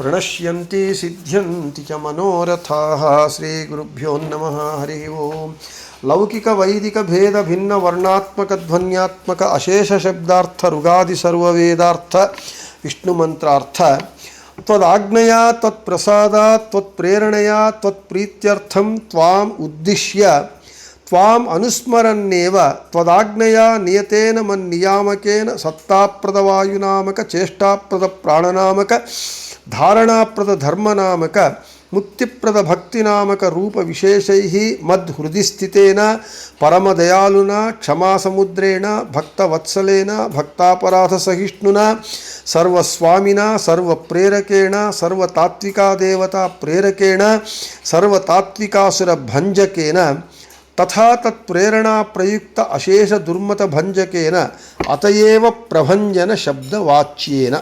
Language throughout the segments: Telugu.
प्रणश्यन्ति, सिद्ध्यन्ति च मनोरथाः। श्रीगुरुभ्यो नमः, हरिः ओम्। लौकिकवैदिकभेदभिन्नवर्णात्मकध्वन्यात्मक अशेषशब्दार्थरुगादिसर्ववेदार्थ विष्णुमन्त्रार्थ। त्वदाज्ञया त्वत्प्रसादात् त्वत्प्रेरणया, त्वत्प्रीत्यर्थं त्वाम् उद्दिश्य, त्वाम् अनुस्मरन्नेव त्वदाज्ञया नियतेन मन्नियामकेन सत्ताप्रदवायुनामक, चेष्टाप्रदप्राणनामक ಧಾರಣಾಪ್ರದ ಧರ್ಮನಾಮಕ, ಮುಕ್ತಿಪ್ರದ ಭಕ್ತಿನಾಮಕ ರೂಪ ವಿಶೇಷೈ ಮದ್ಹೃದಿ ಸ್ಥಿತೇನ ಪರಮದಯಾಲುನ, ಕ್ಷಮಾಸಮುದ್ರೇಣ, ಭಕ್ತವತ್ಸಲೇನ ಭಕ್ತಾಪರಾಧ ಸಹಿಷ್ಣುನ ಸರ್ವಸ್ವಾಮಿನ, ಸರ್ವಪ್ರೇರಕೇಣ ಸರ್ವತಾತ್ವಿಕಾ ದೇವತಾ ಪ್ರೇರಕೇಣ, ಸರ್ವತಾತ್ವಿಕಾಸುರ ಭಂಜಕೇನ, ತಥಾ ತತ್ ಪ್ರೇರಣಾ ಪ್ರಯುಕ್ತ ಅಶೇಷ ದುರ್ಮತ ಭಂಜಕೇನ, ಅತಯೇವ ಪ್ರಭಂಜನ ಶಬ್ದವಾಚ್ಯೇನ.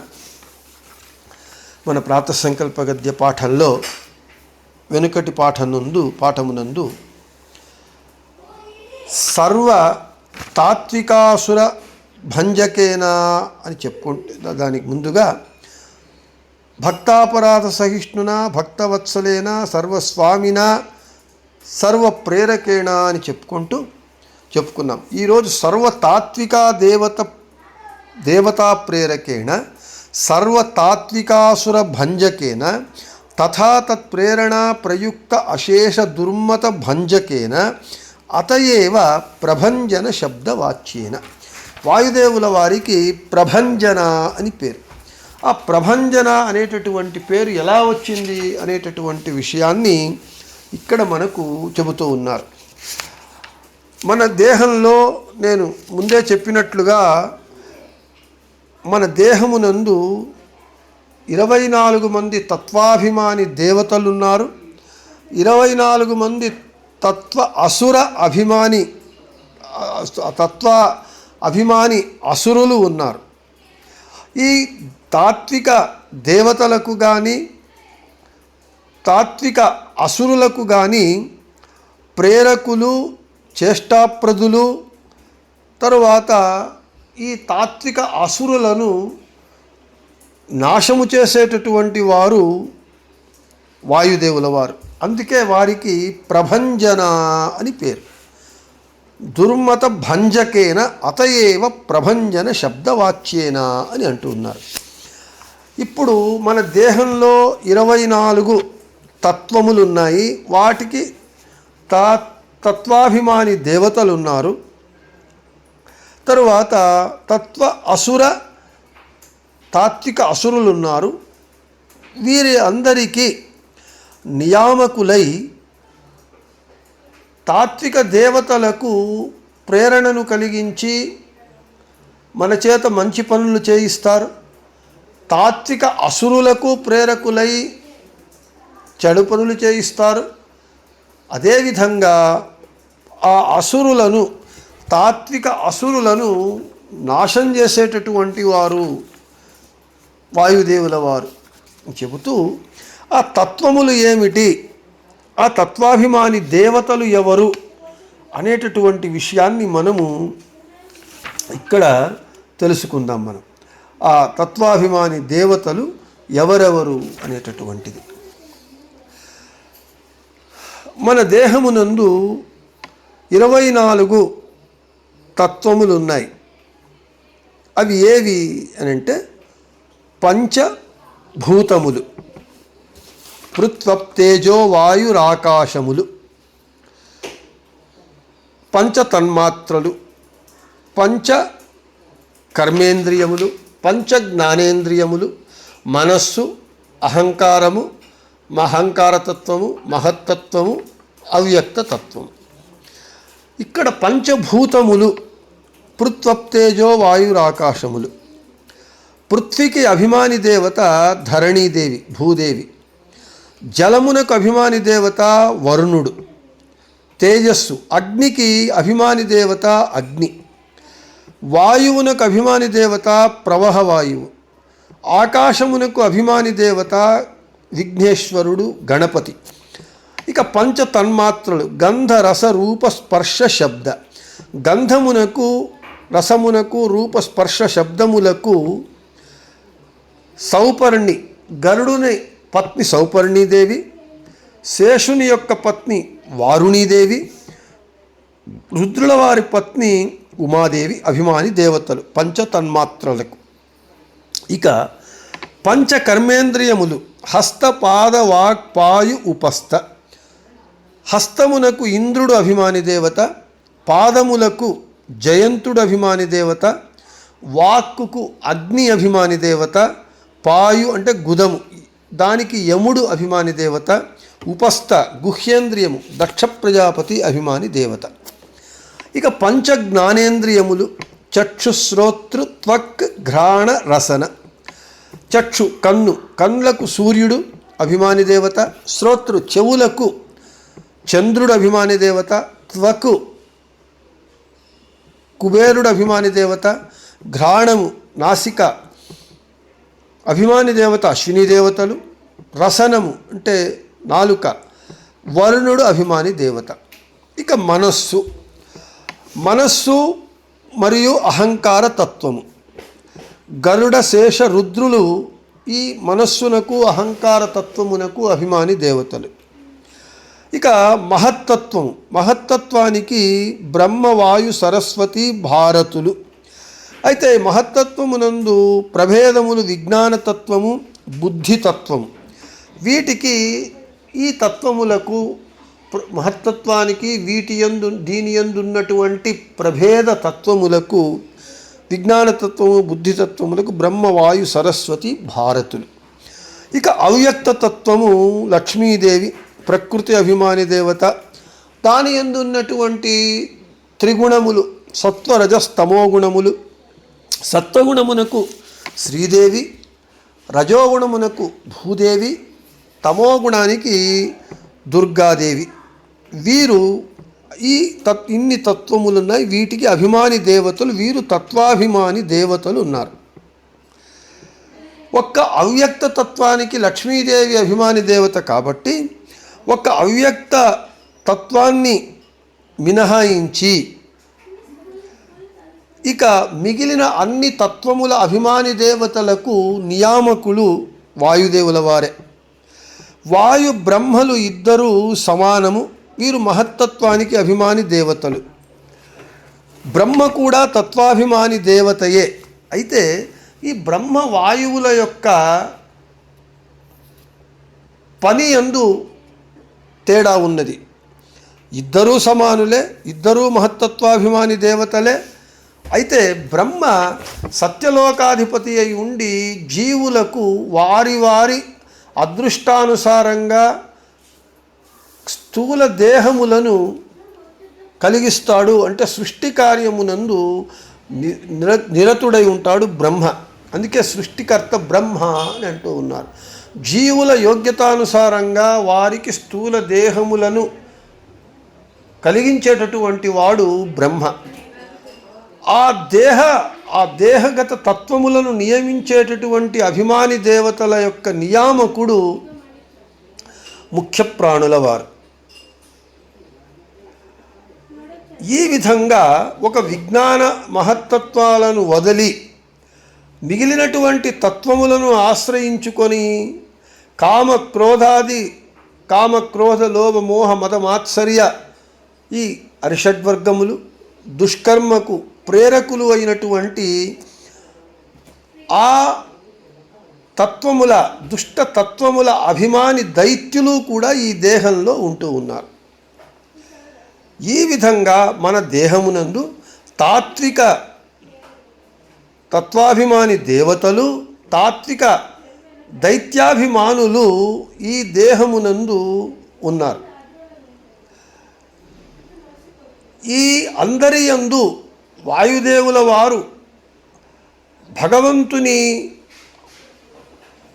మన ప్రాతసంకల్ప గద్య పాఠంలో వెనుకటి పాఠనందు పాఠమునందు సర్వ తాత్వికాసుర భంజకేనా అని చెప్పుకుంటే దానికి ముందుగా భక్తాపరాధ సహిష్ణున భక్తవత్సలేన సర్వస్వామిన సర్వ ప్రేరకేణ అని చెప్పుకుంటూ చెప్పుకున్నాం. ఈరోజు సర్వ తాత్విక దేవత దేవతా ప్రేరకేణ సర్వతాత్వికాసుర భంజకేన తథా తత్ప్రేరణా ప్రయుక్త అశేష దుర్మత భంజకేన అతయేవ ప్రభంజన శబ్దవాచ్యేన. వాయుదేవుల వారికి ప్రభంజన అని పేరు. ఆ ప్రభంజన అనేటటువంటి పేరు ఎలా వచ్చింది అనేటటువంటి విషయాన్ని ఇక్కడ మనకు చెబుతూ ఉన్నారు. మన దేహంలో నేను ముందే చెప్పినట్లుగా మన దేహమునందు ఇరవై నాలుగు మంది తత్వాభిమాని దేవతలున్నారు. ఇరవై నాలుగు మంది తత్వ అసుర అభిమాని తత్వ అభిమాని అసురులు ఉన్నారు. ఈ తాత్విక దేవతలకు కానీ తాత్విక అసురులకు కానీ ప్రేరకులు చేష్టాప్రదులు తరువాత ఈ తాత్విక అసురులను నాశము చేసేటటువంటి వారు వాయుదేవుల వారు. అందుకే వారికి ప్రభంజన అని పేరు. దుర్మత భంజకేన అతయేవ ప్రభంజన శబ్దవాచ్యేన అని అంటున్నారు ఇప్పుడు మన దేహంలో ఇరవై నాలుగు తత్వములు ఉన్నాయి వాటికి తా తత్వాభిమాని దేవతలు ఉన్నారు తరువాత తత్వ అసుర తాత్విక అసురులు ఉన్నారు వీరి అందరికీ నియామకులై తాత్విక దేవతలకు ప్రేరణను కలిగించి మన చేత మంచి పనులు చేయిస్తారు. తాత్విక అసురులకు ప్రేరకులై చెడు పనులు చేయిస్తారు. అదేవిధంగా ఆ అసురులను తాత్విక అసురులను నాశం చేసేటటువంటి వారు వాయుదేవుల వారు చెబుతూ ఆ తత్వములు ఏమిటి? ఆ తత్వాభిమాని దేవతలు ఎవరు? అనేటటువంటి విషయాన్ని మనము ఇక్కడ తెలుసుకుందాం మనం. ఆ తత్వాభిమాని దేవతలు ఎవరెవరు అనేటటువంటిది. మన దేహమునందు ఇరవై నాలుగు తత్వములు ఉన్నాయి అవి ఏవి అని అంటే పంచభూతములు. పృత్వప్తేజో వాయురాకాశములు. పంచ తన్మాత్రలు పంచ కర్మేంద్రియములు పంచ జ్ఞానేంద్రియములు మనస్సు అహంకారము మహంకారతత్వము మహత్తత్వము అవ్యక్త తత్వము ఇక్కడ పంచభూతములు పృత్వప్తేజో వాయురాకాశములు. పృథ్వీకి అభిమాని దేవత ధరణీదేవి భూదేవి. జలమునకు అభిమాని దేవత వరుణుడు. తేజస్సు అగ్నికి అభిమాని దేవత అగ్ని. వాయువునకు అభిమాని దేవత ప్రవహ వాయువు. ఆకాశమునకు అభిమాని దేవత విఘ్నేశ్వరుడు గణపతి. ఇక పంచ తన్మాత్రలు గంధ రస రూప స్పర్శ శబ్ద. గంధమునకు రసమునకు రూపస్పర్శ శబ్దములకు సౌపర్ణి గరుడుని పత్ని సౌపర్ణీదేవి శేషుని యొక్క పత్ని వారుణీదేవి రుద్రుల వారి పత్ని ఉమాదేవి అభిమాని దేవతలు పంచ తన్మాత్రలకు ఇక పంచకర్మేంద్రియములు హస్తపాద వాక్పాయు ఉపస్థ. హస్తమునకు ఇంద్రుడు అభిమాని దేవత పాదములకు జయంతుడు అభిమాని దేవత వాక్కుకు అగ్ని అభిమాని దేవత పాయు అంటే గుదము దానికి యముడు అభిమాని దేవత ఉపస్థ గుహ్యేంద్రియము దక్ష ప్రజాపతి అభిమాని దేవత. ఇక పంచ జ్ఞానేంద్రియములు చక్షుశ్రోతృ త్వక్ ఘ్రాణ రసన. చక్షు కన్ను కన్నులకు సూర్యుడు అభిమాని దేవత శ్రోతృ చెవులకు చంద్రుడు అభిమాని దేవత త్వకు కుబేరుడు అభిమాని దేవత ఘ్రాణము నాసిక అభిమాని దేవత అశ్విని దేవతలు రసనము అంటే నాలుక వరుణుడు అభిమాని దేవత. ఇక మనస్సు. మనస్సు మరియు అహంకార తత్వము. గరుడ శేష రుద్రులు ఈ మనస్సునకు అహంకార తత్వమునకు అభిమాని దేవతలు. ఇక మహత్తత్వం. మహత్తత్వానికి బ్రహ్మవాయు సరస్వతి భారతులు. అయితే మహత్తత్వమునందు ప్రభేదములు విజ్ఞానతత్వము బుద్ధితత్వము వీటికి ఈ తత్వములకు మహత్తత్వానికి వీటి ఎందు దీని ఎందున్నటువంటి ప్రభేద తత్వములకు విజ్ఞానతత్వము బుద్ధితత్వములకు బ్రహ్మవాయు సరస్వతి భారతులు. ఇక అవ్యక్త తత్వము లక్ష్మీదేవి. ప్రకృతి అభిమాని దేవత దాని యందు ఉన్నటువంటి త్రిగుణములు సత్వరజస్తమో గుణములు సత్వగుణమునకు శ్రీదేవి రజోగుణమునకు భూదేవి తమోగుణానికి దుర్గాదేవి. వీరు ఈ తత్ ఇన్ని తత్వములు ఉన్నాయి వీటికి అభిమాని దేవతలు వీరు తత్వాభిమాని దేవతలు ఉన్నారు. ఒక్క అవ్యక్త తత్వానికి లక్ష్మీదేవి అభిమాని దేవత కాబట్టి ఒక అవ్యక్త తత్వాన్ని మినహాయించి ఇక మిగిలిన అన్ని తత్వముల అభిమాని దేవతలకు నియామకులు వాయుదేవుల వారే. వాయు బ్రహ్మలు ఇద్దరూ సమానము వీరు మహత్తత్వానికి అభిమాని దేవతలు. బ్రహ్మ కూడా తత్వాభిమాని దేవతయే. అయితే ఈ బ్రహ్మ వాయువుల యొక్క పని ఎందు తేడా ఉన్నది. ఇద్దరూ సమానులే ఇద్దరూ మహత్తత్వాభిమాని దేవతలే. అయితే బ్రహ్మ సత్యలోకాధిపతి అయి ఉండి జీవులకు వారి వారి అదృష్టానుసారంగా స్థూల దేహములను కలిగిస్తాడు. అంటే సృష్టి కార్యమునందు నిర నిరతుడై ఉంటాడు బ్రహ్మ. అందుకే సృష్టికర్త బ్రహ్మ అని అంటూ ఉన్నారు. జీవుల యోగ్యతానుసారంగా వారికి స్థూల దేహములను కలిగించేటటువంటి వాడు బ్రహ్మ. ఆ దేహ ఆ దేహగత తత్వములను నియమించేటటువంటి అభిమాని దేవతల యొక్క నియామకుడు ముఖ్య ప్రాణుల వారు ఈ విధంగా ఒక విజ్ఞాన మహత్తత్వాలను వదిలి మిగిలినటువంటి తత్వములను ఆశ్రయించుకొని కామ క్రోధాది కామ క్రోధ లోభ మోహ మద మాత్సర్య ఈ అరిషడ్వర్గములు దుష్కర్మకు ప్రేరకులు అయినటువంటి ఆ తత్వముల దుష్ట తత్వముల అభిమాని దైత్యులు కూడా ఈ దేహంలో ఉంటూ ఉన్నారు. ఈ విధంగా మన దేహమునందు తాత్విక తత్వాభిమాని దేవతలు తాత్విక దైత్యాభిమానులు ఈ దేహమునందు ఉన్నారు. ఈ అందరి యందు వాయుదేవుల వారు భగవంతుని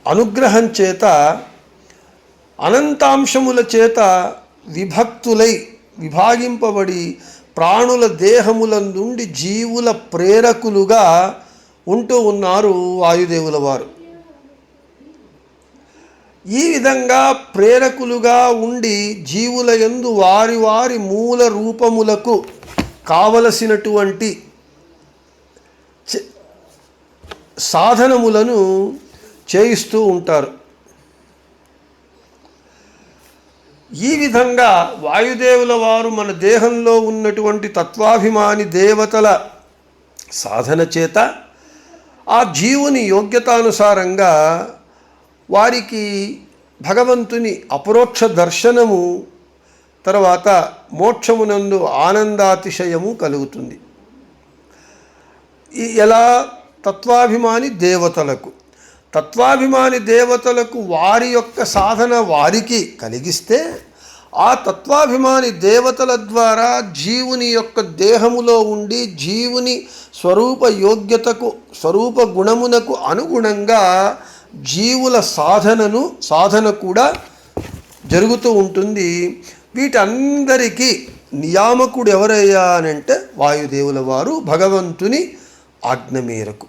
అనుగ్రహం చేత అనంతాంశముల చేత విభక్తులై విభాగింపబడి ప్రాణుల దేహముల నుండి జీవుల ప్రేరకులుగా ఉంటూ ఉన్నారు వాయుదేవుల వారు. ఈ విధంగా ప్రేరకులుగా ఉండి జీవుల యందు వారి వారి మూల రూపములకు కావలసినటువంటి సాధనములను చేయిస్తూ ఉంటారు. ఈ విధంగా వాయుదేవుల వారు మన దేహంలో ఉన్నటువంటి తత్వాభిమాని దేవతల సాధన చేత ఆ జీవుని యోగ్యతానుసారంగా వారికి భగవంతుని అపరోక్ష దర్శనము తర్వాత మోక్షమునందు ఆనందాతిశయము కలుగుతుంది. ఈ ఎలా తత్వాభిమాని దేవతలకు తత్వాభిమాని దేవతలకు వారి యొక్క సాధన వారికి కలిగిస్తే ఆ తత్వాభిమాని దేవతల ద్వారా జీవుని యొక్క దేహములో ఉండి జీవుని స్వరూప యోగ్యతకు స్వరూప గుణమునకు అనుగుణంగా జీవుల సాధనను సాధన కూడా జరుగుతూ ఉంటుంది. వీటందరికీ నియామకుడు ఎవరయ్యా అని అంటే వాయుదేవుల వారు భగవంతుని ఆజ్ఞ మేరకు.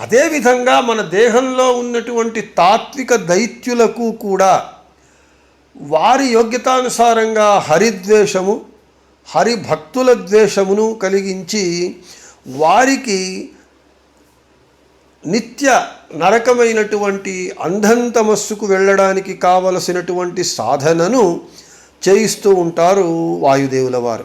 అదేవిధంగా మన దేహంలో ఉన్నటువంటి తాత్విక దైత్యులకు కూడా వారి యోగ్యతానుసారంగా హరిద్వేషము హరిభక్తుల ద్వేషమును కలిగించి వారికి నిత్య నరకమైనటువంటి అంధంతమస్సుకు వెళ్ళడానికి కావలసినటువంటి సాధనను చేయిస్తూ ఉంటారు వాయుదేవుల వారు.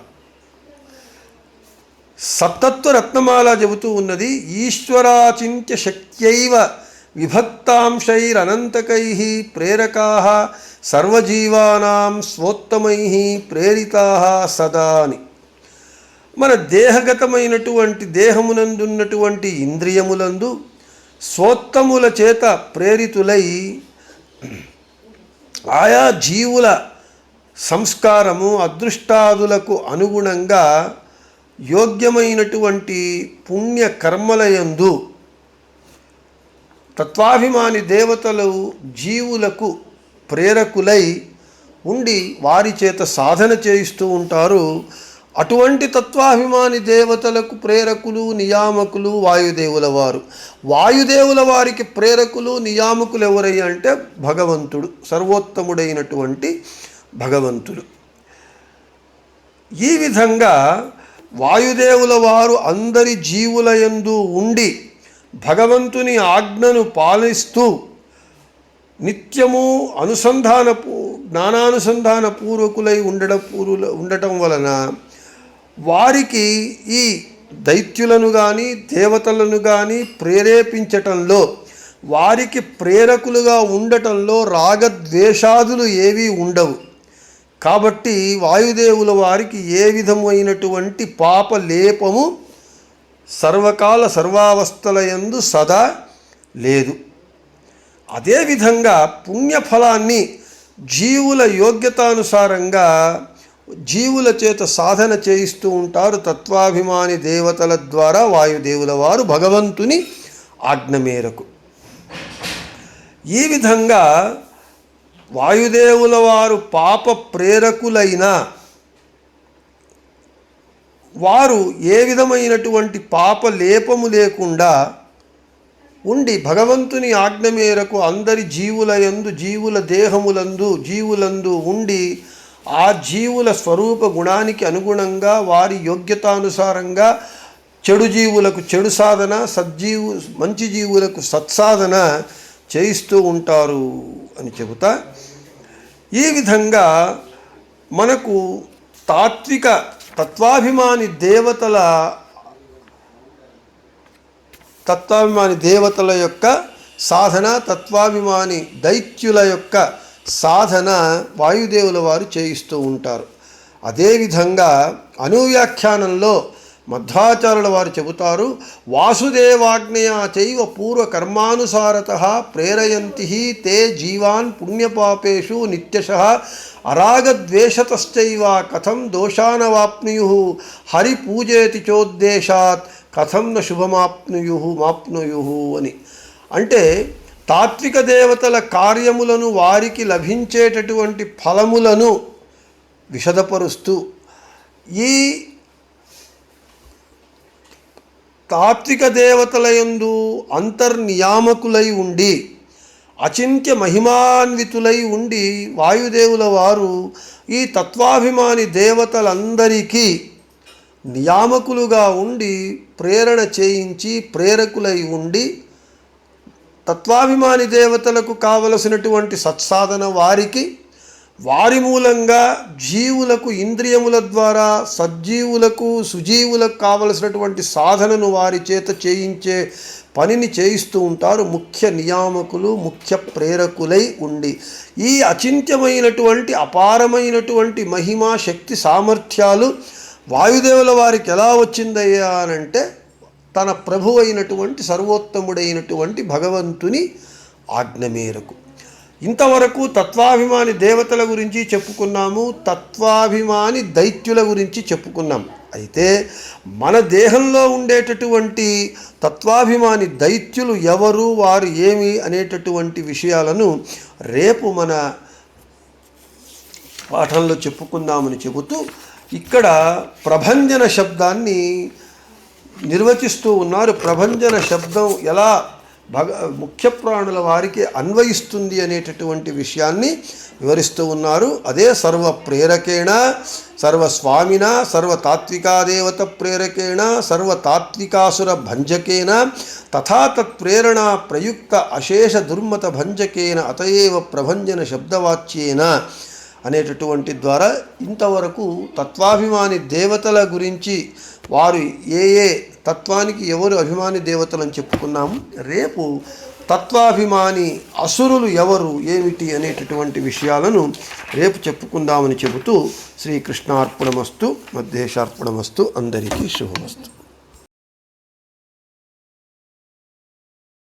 సప్తత్వ రత్నమాల చెబుతూ ఉన్నది ఈశ్వరాచింత్య శక్త్యైవ విభక్తాంశైరనంతకై ప్రేరకా సర్వజీవానాం స్వోత్తమై ప్రేరితా సదా అని. మన దేహగతమైనటువంటి దేహమునందున్నటువంటి ఇంద్రియములందు స్వోత్తముల చేత ప్రేరితులై ఆయా జీవుల సంస్కారము అదృష్టాదులకు అనుగుణంగా యోగ్యమైనటువంటి పుణ్య కర్మలయందు తత్వాభిమాని దేవతలు జీవులకు ప్రేరకులై ఉండి వారి చేత సాధన చేయిస్తూ ఉంటారు. అటువంటి తత్వాభిమాని దేవతలకు ప్రేరకులు నియామకులు వాయుదేవుల వారు వాయుదేవుల వారికి ప్రేరకులు నియామకులు ఎవరై అంటే భగవంతుడు సర్వోత్తముడైనటువంటి భగవంతుడు. ఈ విధంగా వాయుదేవుల వారు అందరి జీవుల యందు ఉండి భగవంతుని ఆజ్ఞను పాలిస్తూ నిత్యము అనుసంధాన పూ- జ్ఞానానుసంధాన పూర్వకులై ఉండడం పూర్వ ఉండటం వలన వారికి ఈ దైత్యులను కానీ దేవతలను కానీ ప్రేరేపించటంలో వారికి ప్రేరకులుగా ఉండటంలో రాగద్వేషాదులు ఏవీ ఉండవు. కాబట్టి వాయుదేవుల వారికి ఏ విధమైనటువంటి పాప లేపము సర్వకాల సర్వావస్థలయందు సదా లేదు. అదేవిధంగా పుణ్యఫలాన్ని జీవుల యోగ్యతానుసారంగా జీవుల చేత సాధన చేయిస్తూ ఉంటారు తత్వాభిమాని దేవతల ద్వారా వాయుదేవుల వారు భగవంతుని ఆజ్ఞ మేరకు. ఈ విధంగా వాయుదేవుల వారు పాప ప్రేరకులైన వారు ఏ విధమైనటువంటి పాప లేపము లేకుండా ఉండి భగవంతుని ఆజ్ఞ మేరకు అందరి జీవుల యందు జీవుల దేహములందు జీవులందు ఉండి ఆ జీవుల స్వరూప గుణానికి అనుగుణంగా వారి యోగ్యతానుసారంగా చెడు జీవులకు చెడు సాధన సజ్జీవు మంచి జీవులకు సత్సాధన చేయిస్తూ ఉంటారు అని చెబుతా. ఈ విధంగా మనకు తాత్విక తత్వాభిమాని దేవతల తత్వాభిమాని దేవతల యొక్క సాధన తత్వాభిమాని దైత్యుల యొక్క సాధన వాయుదేవుల వారు చేయిస్తూ ఉంటారు. అదేవిధంగా అనువ్యాఖ్యానంలో మధ్వాచార్యుల వారు చెబుతారు వాసుదేవాజ్ఞయా చైవ పూర్వకర్మానుసారత ప్రేరయంతి తే జీవాన్ పుణ్యపాపేషు నిత్యశ అరాగద్వేషతశ్చైవ కథం దోషానవాప్నుయు హరిపూజేతి చోద్దేశాత్ కథం న శుభమాప్నుయు మాప్నుయు అని. అంటే తాత్విక దేవతల కార్యములను వారికి లభించేటటువంటి ఫలములను విషదపరుస్తూ ఈ తాత్విక దేవతల యందు అంతర్నియామకులై ఉండి అచింత్య మహిమాన్వితులై ఉండి వాయుదేవుల వారు ఈ తత్వాభిమాని దేవతలందరికీ నియామకులుగా ఉండి ప్రేరణ చేయించి ప్రేరకులై ఉండి తత్వాభిమాని దేవతలకు కావలసినటువంటి సత్సాధన వారికి వారి మూలంగా జీవులకు ఇంద్రియముల ద్వారా సజ్జీవులకు సుజీవులకు కావలసినటువంటి సాధనను వారి చేత చేయించే పనిని చేయిస్తూ ఉంటారు. ముఖ్య నియామకులు ముఖ్య ప్రేరకులై ఉండి. ఈ అచింత్యమైనటువంటి అపారమైనటువంటి మహిమ శక్తి సామర్థ్యాలు వాయుదేవుల వారికి ఎలా వచ్చిందయ్యా అనంటే తన ప్రభు అయినటువంటి సర్వోత్తముడైనటువంటి భగవంతుని ఆజ్ఞ మేరకు. ఇంతవరకు తత్వాభిమాని దేవతల గురించి చెప్పుకున్నాము తత్వాభిమాని దైత్యుల గురించి చెప్పుకున్నాం. అయితే మన దేహంలో ఉండేటటువంటి తత్వాభిమాని దైత్యులు ఎవరు వారు ఏమి అనేటటువంటి విషయాలను రేపు మన పాఠంలో చెప్పుకుందామని చెబుతూ ఇక్కడ ప్రభంజన శబ్దాన్ని నిర్వచిస్తూ ఉన్నారు. ప్రభంజన శబ్దం ఎలా భగ ముఖ్య ప్రాణుల వారికి అన్వయిస్తుంది అనేటటువంటి విషయాన్ని వివరిస్తూ ఉన్నారు. అదే సర్వ ప్రేరకేణ సర్వస్వామిన సర్వతాత్వికాదేవత ప్రేరకేణ సర్వతాత్వికాసుర భంజకేన తథా తత్ప్రేరణ ప్రయుక్త అశేష దుర్మత భంజకేన అతయేవ ప్రభంజన శబ్దవాచ్యేన. అనేటటువంటి ద్వారా ఇంతవరకు తత్వాభిమాని దేవతల గురించి వారు ఏ ఏ తత్వానికి ఎవరు అభిమాని దేవతలు అని చెప్పుకున్నాము. రేపు తత్వాభిమాని అసురులు ఎవరు ఏమిటి అనేటటువంటి విషయాలను రేపు చెప్పుకుందామని చెబుతూ శ్రీకృష్ణార్పణమస్తు మధ్యేశార్పణమస్తు అందరికీ శుభమస్తు.